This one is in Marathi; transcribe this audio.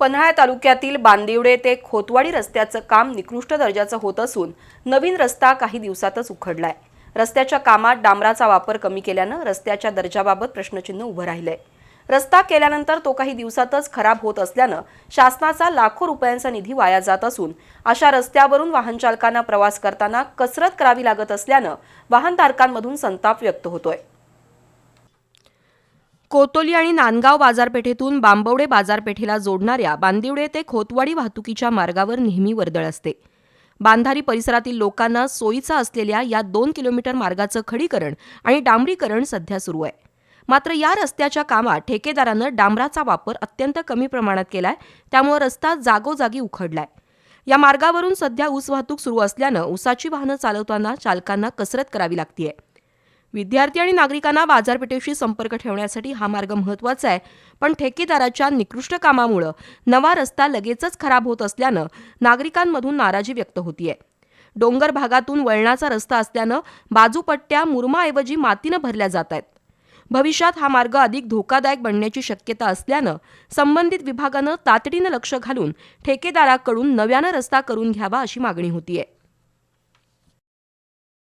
पन्हाळा तालुक्यातील बांदिवडे ते खोतवाडी रस्त्याचं काम निकृष्ट दर्जाचं होत असून नवीन रस्ता काही दिवसातच उखडलाय. रस्त्याच्या कामात डांबराचा वापर कमी केल्यानं रस्त्याच्या दर्जाबाबत प्रश्नचिन्ह उभं राहिलंय. रस्ता केल्यानंतर तो काही दिवसातच खराब होत असल्यानं शासनाचा लाखो रुपयांचा निधी वाया जात असून अशा रस्त्यावरून वाहन चालकांना प्रवास करताना कसरत करावी लागत असल्यानं वाहनधारकांमधून संताप व्यक्त होतोय. कोतोली आणि नांदगाव बाजारपेठेतून बांबवडे बाजारपेठेला जोडणाऱ्या बांदिवडे ते खोतवाडी वाहतुकीच्या मार्गावर नेहमी वर्दळ असते. बांधारी परिसरातील लोकांना सोयीचा असलेल्या या दोन किलोमीटर मार्गाचं खडीकरण आणि डांबरीकरण सध्या सुरू आहे. मात्र या रस्त्याच्या कामात ठेकेदारानं डांबराचा वापर अत्यंत कमी प्रमाणात केलाय त्यामुळे रस्ता जागोजागी उखडलाय. या मार्गावरून सध्या ऊस वाहतूक सुरू असल्यानं ऊसाची वाहनं चालवताना चालकांना कसरत करावी लागतीये. विद्यार्थी आणि नागरिकांना बाजारपेठेशी संपर्क ठेवण्यासाठी हा मार्ग महत्त्वाचा आहे. पण ठेकेदाराच्या निकृष्ट कामामुळं नवा रस्ता लगेचच खराब होत असल्यानं नागरिकांमधून नाराजी व्यक्त होतीये. डोंगर भागातून वळणाचा रस्ता असल्यानं बाजूपट्ट्या मुरमाऐवजी मातीनं भरल्या जात आहेत भविष्यात हा मार्ग अधिक धोकादायक बनण्याची शक्यता असल्यानं संबंधित विभागानं तातडीनं लक्ष घालून ठेकेदाराकडून नव्यानं रस्ता करून घ्यावा अशी मागणी होतीये.